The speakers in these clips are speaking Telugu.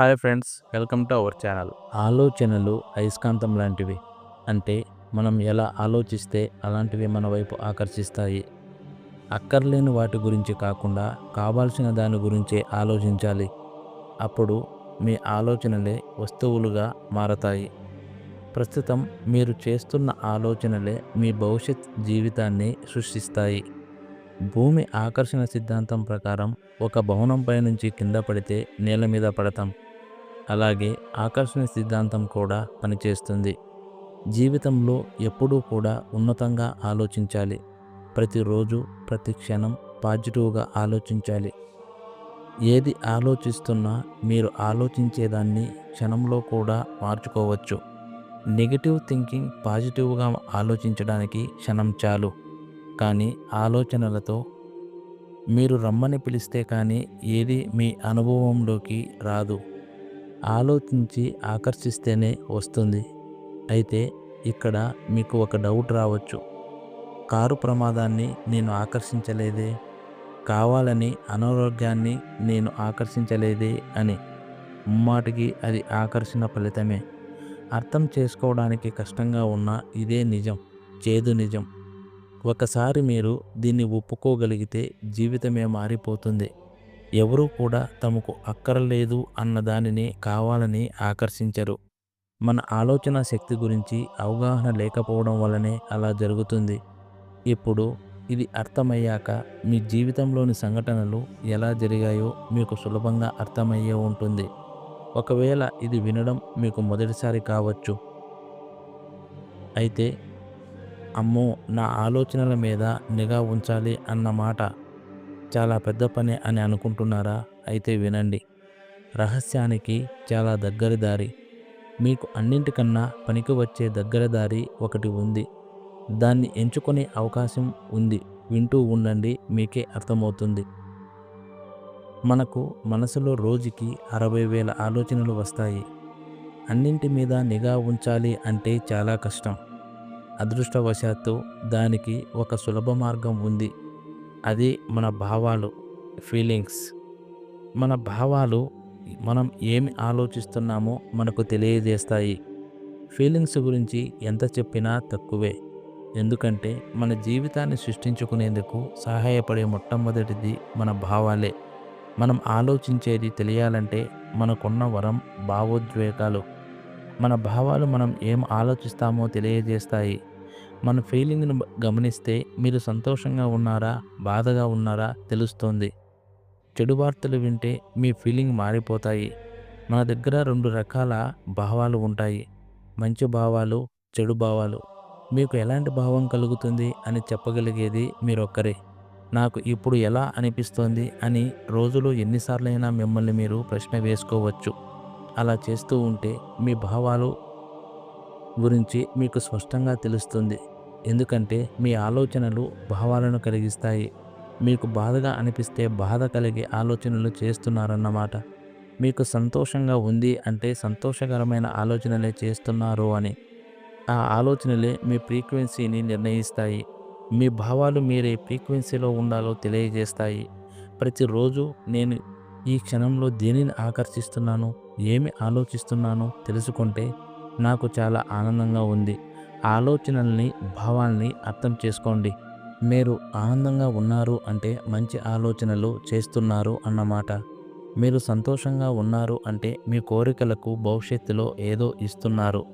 Hi friends welcome to our channel. ఆలోచనలు అయస్కాంతం లాంటివి. అంటే మనం ఎలా ఆలోచిస్తే అలాంటివి మన వైపు ఆకర్షిస్తాయి. అక్కర్లేని వాటి గురించి కాకుండా కావాల్సిన దాని గురించే ఆలోచించాలి. అప్పుడు మీ ఆలోచనలే వస్తువులుగా మారతాయి. ప్రస్తుతం మీరు చేస్తున్న ఆలోచనలే మీ భవిష్యత్ జీవితాన్ని సృష్టిస్తాయి. భూమి ఆకర్షణ సిద్ధాంతం ప్రకారం ఒక భవనంపై నుంచి కింద పడితే నేల మీద పడతాం. అలాగే ఆకర్షణ సిద్ధాంతం కూడా పనిచేస్తుంది. జీవితంలో ఎప్పుడూ కూడా ఉన్నతంగా ఆలోచించాలి. ప్రతిరోజు ప్రతి క్షణం పాజిటివ్గా ఆలోచించాలి. ఏది ఆలోచిస్తున్నా మీరు ఆలోచించేదాన్ని క్షణంలో కూడా మార్చుకోవచ్చు. నెగిటివ్ థింకింగ్ పాజిటివ్గా ఆలోచించడానికి క్షణం చాలు. కానీ ఆలోచనలతో మీరు రమ్మని పిలిస్తే కానీ ఏది మీ అనుభవంలోకి రాదు. ఆలోచించి ఆకర్షిస్తేనే వస్తుంది. అయితే ఇక్కడ మీకు ఒక డౌట్ రావచ్చు. కారు ప్రమాదాన్ని నేను ఆకర్షించలేదే? కావాలని అనారోగ్యాన్ని నేను ఆకర్షించలేదే అని. ముమ్మాటికి అది ఆకర్షణ ఫలితమే. అర్థం చేసుకోవడానికి కష్టంగా ఉన్న ఇదే నిజం చేదు నిజం. ఒకసారి మీరు దీన్ని ఒప్పుకోగలిగితే జీవితమే మారిపోతుంది. ఎవరూ కూడా తమకు అక్కరలేదు అన్న దానిని కావాలని ఆకర్షించరు. మన ఆలోచన శక్తి గురించి అవగాహన లేకపోవడం వల్లనే అలా జరుగుతుంది. ఇప్పుడు ఇది అర్థమయ్యాక మీ జీవితంలోని సంఘటనలు ఎలా జరిగాయో మీకు సులభంగా అర్థమయ్యే ఉంటుంది. ఒకవేళ ఇది వినడం మీకు మొదటిసారి కావచ్చు. అయితే అమ్మో నా ఆలోచనల మీద నిఘా ఉంచాలి అన్న మాట చాలా పెద్ద పని అని అనుకుంటున్నారా? అయితే వినండి. రహస్యానికి చాలా దగ్గర దారి. మీకు అన్నింటికన్నా పనికి వచ్చే దగ్గర దారి ఒకటి ఉంది. దాన్ని ఎంచుకునే అవకాశం ఉంది. వింటూ ఉండండి మీకే అర్థమవుతుంది. మనకు మనసులో రోజుకి అరవై వేల ఆలోచనలు వస్తాయి. అన్నింటి మీద నిఘా ఉంచాలి అంటే చాలా కష్టం. అదృష్టవశాత్తు దానికి ఒక సులభ మార్గం ఉంది. అది మన భావాలు ఫీలింగ్స్ మన భావాలు మనం ఏమి ఆలోచిస్తున్నామో మనకు తెలియజేస్తాయి. ఫీలింగ్స్ గురించి ఎంత చెప్పినా తక్కువే. ఎందుకంటే మన జీవితాన్ని సృష్టించుకునేందుకు సహాయపడే మొట్టమొదటిది మన భావాలే. మనం ఆలోచించేది తెలియాలంటే మనకున్న వరం భావోద్వేగాలు. మన భావాలు మనం ఏం ఆలోచిస్తామో తెలియజేస్తాయి. మన ఫీలింగ్ను గమనిస్తే మీరు సంతోషంగా ఉన్నారా బాధగా ఉన్నారా తెలుస్తోంది. చెడు వార్తలు వింటే మీ ఫీలింగ్ మారిపోతాయి. మన దగ్గర రెండు రకాల భావాలు ఉంటాయి. మంచి భావాలు చెడు భావాలు. మీకు ఎలాంటి భావం కలుగుతుంది అని చెప్పగలిగేది మీరొక్కరే. నాకు ఇప్పుడు ఎలా అనిపిస్తోంది అని రోజులో ఎన్నిసార్లైనా మిమ్మల్ని మీరు ప్రశ్న వేసుకోవచ్చు. అలా చేస్తూ ఉంటే మీ భావాలు గురించి మీకు స్పష్టంగా తెలుస్తుంది. ఎందుకంటే మీ ఆలోచనలు భావాలను కలిగిస్తాయి. మీకు బాధగా అనిపిస్తే బాధ కలిగే ఆలోచనలు చేస్తున్నారన్నమాట. మీకు సంతోషంగా ఉంది అంటే సంతోషకరమైన ఆలోచనలే చేస్తున్నారు అని. ఆ ఆలోచనలే మీ ఫ్రీక్వెన్సీని నిర్ణయిస్తాయి. మీ భావాలు మీరే ఫ్రీక్వెన్సీలో ఉండాలో తెలియజేస్తాయి. ప్రతిరోజు నేను ఈ క్షణంలో దేనిని ఆకర్షిస్తున్నాను ఏమి ఆలోచిస్తున్నానో తెలుసుకుంటే నాకు చాలా ఆనందంగా ఉంది. ఆలోచనల్ని భావాల్ని అర్థం చేసుకోండి. మీరు ఆనందంగా ఉన్నారు అంటే మంచి ఆలోచనలు చేస్తున్నారు అన్నమాట. మీరు సంతోషంగా ఉన్నారు అంటే మీ కోరికలకు భవిష్యత్తులో ఏదో ఇస్తున్నారు.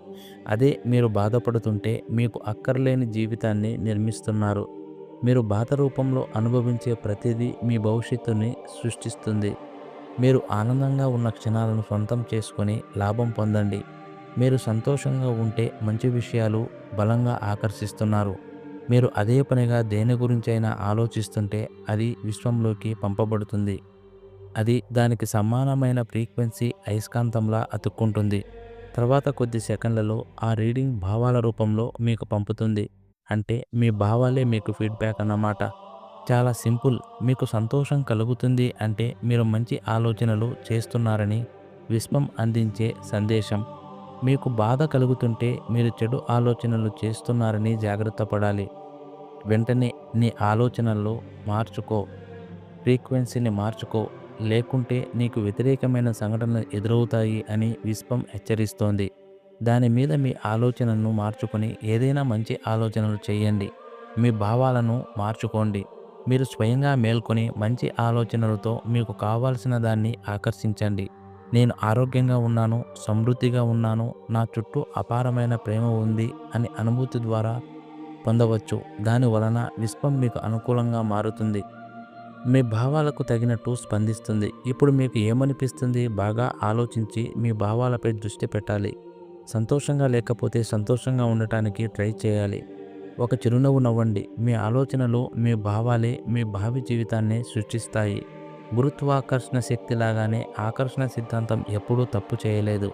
అదే మీరు బాధపడుతుంటే మీకు అక్కర్లేని జీవితాన్ని నిర్మిస్తున్నారు. మీరు బాధ రూపంలో అనుభవించే ప్రతిదీ మీ భవిష్యత్తుని సృష్టిస్తుంది. మీరు ఆనందంగా ఉన్న క్షణాలను సొంతం చేసుకొని లాభం పొందండి. మీరు సంతోషంగా ఉంటే మంచి విషయాలు బలంగా ఆకర్షిస్తున్నారు. మీరు అదే పనిగా దేని గురించైనా ఆలోచిస్తుంటే అది విశ్వంలోకి పంపబడుతుంది. అది దానికి సమానమైన ఫ్రీక్వెన్సీ అయస్కాంతంలా అతుక్కుంటుంది. తర్వాత కొద్ది సెకండ్లలో ఆ రీడింగ్ భావాల రూపంలో మీకు పంపుతుంది. అంటే మీ భావాలే మీకు ఫీడ్బ్యాక్ అన్నమాట. చాలా సింపుల్ మీకు సంతోషం కలుగుతుంది అంటే మీరు మంచి ఆలోచనలు చేస్తున్నారని విశ్వం అందించే సందేశం. మీకు బాధ కలుగుతుంటే మీరు చెడు ఆలోచనలు చేస్తున్నారని జాగ్రత్త పడాలి. వెంటనే నీ ఆలోచనల్లో మార్చుకో. ఫ్రీక్వెన్సీని మార్చుకో. లేకుంటే నీకు వ్యతిరేకమైన సంఘటనలు ఎదురవుతాయి అని విశ్వం హెచ్చరిస్తోంది. దాని మీద మీ ఆలోచనను మార్చుకొని ఏదైనా మంచి ఆలోచనలు చేయండి. మీ భావాలను మార్చుకోండి. మీరు స్వయంగా మేల్కొని మంచి ఆలోచనలతో మీకు కావాల్సిన దాన్ని ఆకర్షించండి. నేను ఆరోగ్యంగా ఉన్నాను సమృద్ధిగా ఉన్నాను నా చుట్టూ అపారమైన ప్రేమ ఉంది అని అనుభూతి ద్వారా పొందవచ్చు. దాని వలన విశ్వం మీకు అనుకూలంగా మారుతుంది. మీ భావాలకు తగినట్టు స్పందిస్తుంది. ఇప్పుడు మీకు ఏమనిపిస్తుంది? బాగా ఆలోచించి మీ భావాలపై దృష్టి పెట్టాలి. సంతోషంగా లేకపోతే సంతోషంగా ఉండటానికి ట్రై చేయాలి. ఒక చిరునవ్వు నవ్వండి. మీ ఆలోచనలు మీ భావాలే మీ భావి జీవితాన్ని సృష్టిస్తాయి. గురుత్వాకర్షణ శక్తి లాగానే ఆకర్షణ సిద్ధాంతం ఎప్పుడూ తప్పు చేయలేదు.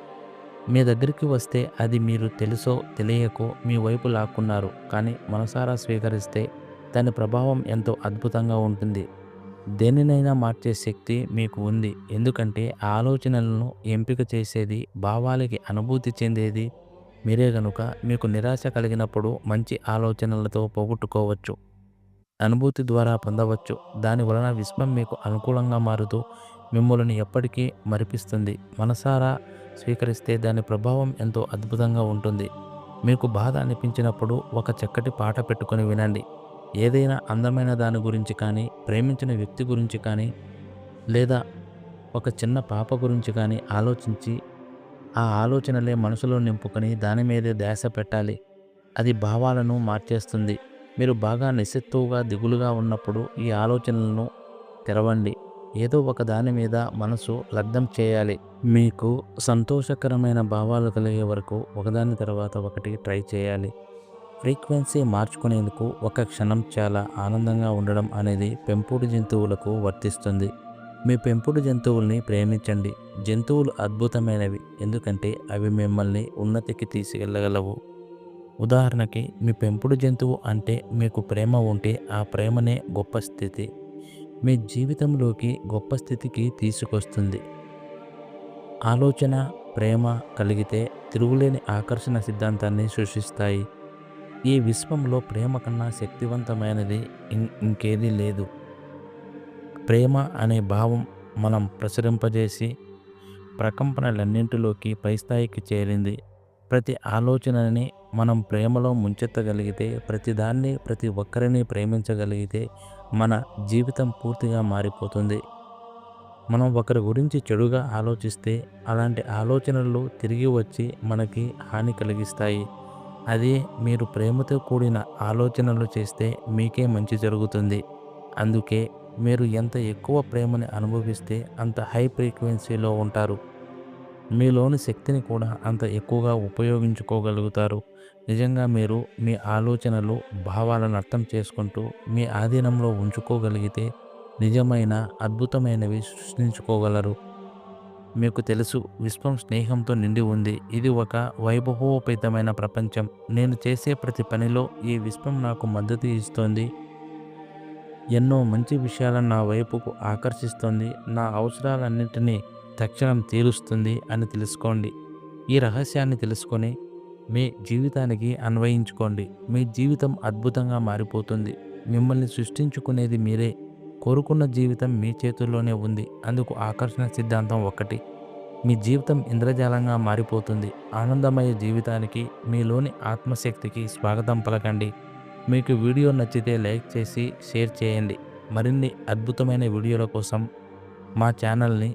మీ దగ్గరికి వస్తే అది మీరు తెలుసో తెలియకో మీ వైపు లాక్కున్నారు. కానీ మనసారా స్వీకరిస్తే దాని ప్రభావం ఎంతో అద్భుతంగా ఉంటుంది. దేనినైనా మార్చే శక్తి మీకు ఉంది. ఎందుకంటే ఆలోచనలను ఎంపిక చేసేది భావాలకి అనుభూతి చెందేది మీరే గనుక మీకు నిరాశ కలిగినప్పుడు మంచి ఆలోచనలతో పోగొట్టుకోవచ్చు. అనుభూతి ద్వారా పొందవచ్చు. దాని వలన విశ్వం మీకు అనుకూలంగా మారుతూ మిమ్మల్ని ఎప్పటికీ మరిపిస్తుంది. మనసారా స్వీకరిస్తే దాని ప్రభావం ఎంతో అద్భుతంగా ఉంటుంది. మీకు బాధ అనిపించినప్పుడు ఒక చక్కటి పాట పెట్టుకొని వినండి. ఏదైనా అందమైన దాని గురించి కానీ ప్రేమించిన వ్యక్తి గురించి కానీ లేదా ఒక చిన్న పాప గురించి కానీ ఆలోచించి ఆ ఆలోచనలే మనసులో నింపుకొని దాని మీదే ధ్యాస పెట్టాలి. అది భావాలను మార్చేస్తుంది. మీరు బాగా నిస్సెత్తువుగా దిగులుగా ఉన్నప్పుడు ఈ ఆలోచనలను తెరవండి. ఏదో ఒక దాని మీద మనసు లగ్నం చేయాలి. మీకు సంతోషకరమైన భావాలు కలిగే వరకు ఒకదాని తర్వాత ఒకటి ట్రై చేయాలి. ఫ్రీక్వెన్సీ మార్చుకునేందుకు ఒక క్షణం చాలా ఆనందంగా ఉండడం అనేది పెంపుడు జంతువులకు వర్తిస్తుంది. మీ పెంపుడు జంతువుల్ని ప్రేమించండి. జంతువులు అద్భుతమైనవి. ఎందుకంటే అవి మిమ్మల్ని ఉన్నతికి తీసుకెళ్ళగలవు ఉదాహరణకి మీ పెంపుడు జంతువు అంటే మీకు ప్రేమ ఉంటే ఆ ప్రేమనే గొప్ప స్థితి. మీ జీవితంలోకి గొప్ప స్థితికి తీసుకొస్తుంది. ఆలోచన ప్రేమ కలిగితే తిరుగులేని ఆకర్షణ సిద్ధాంతాన్ని సృష్టిస్తాయి. ఈ విశ్వంలో ప్రేమ కన్నా శక్తివంతమైనది ఇం- ఇంకేదీ లేదు. ప్రేమ అనే భావం మనం ప్రసరింపజేసి ప్రకంపనలన్నింటిలోకి పై స్థాయికి చేరింది. ప్రతి ఆలోచనని మనం ప్రేమలో ముంచెత్తగలిగితే ప్రతిదాన్ని ప్రతి ఒక్కరిని ప్రేమించగలిగితే మన జీవితం పూర్తిగా మారిపోతుంది. మనం ఒకరి గురించి చెడుగా ఆలోచిస్తే అలాంటి ఆలోచనలు తిరిగి వచ్చి మనకి హాని కలిగిస్తాయి. అదే మీరు ప్రేమతో కూడిన ఆలోచనలు చేస్తే మీకే మంచి జరుగుతుంది. అందుకే మీరు ఎంత ఎక్కువ ప్రేమని అనుభవిస్తే అంత హై ఫ్రీక్వెన్సీలో ఉంటారు. మీలోని శక్తిని కూడా అంత ఎక్కువగా ఉపయోగించుకోగలుగుతారు. నిజంగా మీరు మీ ఆలోచనలు భావాలను అర్థం చేసుకుంటూ మీ ఆధీనంలో ఉంచుకోగలిగితే నిజమైన అద్భుతమైనవి సృష్టించుకోగలరు. మీకు తెలుసు విశ్వం స్నేహంతో నిండి ఉంది. ఇది ఒక వైభవోపేతమైన ప్రపంచం. నేను చేసే ప్రతి పనిలో ఈ విశ్వం నాకు మద్దతు ఇస్తోంది. ఎన్నో మంచి విషయాలను నా వైపుకు ఆకర్షిస్తుంది. నా అవసరాలన్నింటినీ తక్షణం తీరుస్తుంది అని తెలుసుకోండి. ఈ రహస్యాన్ని తెలుసుకొని మీ జీవితానికి అన్వయించుకోండి. మీ జీవితం అద్భుతంగా మారిపోతుంది. మిమ్మల్ని సృష్టించుకునేది మీరే. కోరుకున్న జీవితం మీ చేతుల్లోనే ఉంది. అందుకు ఆకర్షణ సిద్ధాంతం ఒకటి మీ జీవితం ఇంద్రజాలంగా మారిపోతుంది. ఆనందమయ జీవితానికి మీలోని ఆత్మశక్తికి స్వాగతం పలకండి. మీకు వీడియో నచ్చితే లైక్ చేసి షేర్ చేయండి. మరిన్ని అద్భుతమైన వీడియోల కోసం మా ఛానల్ని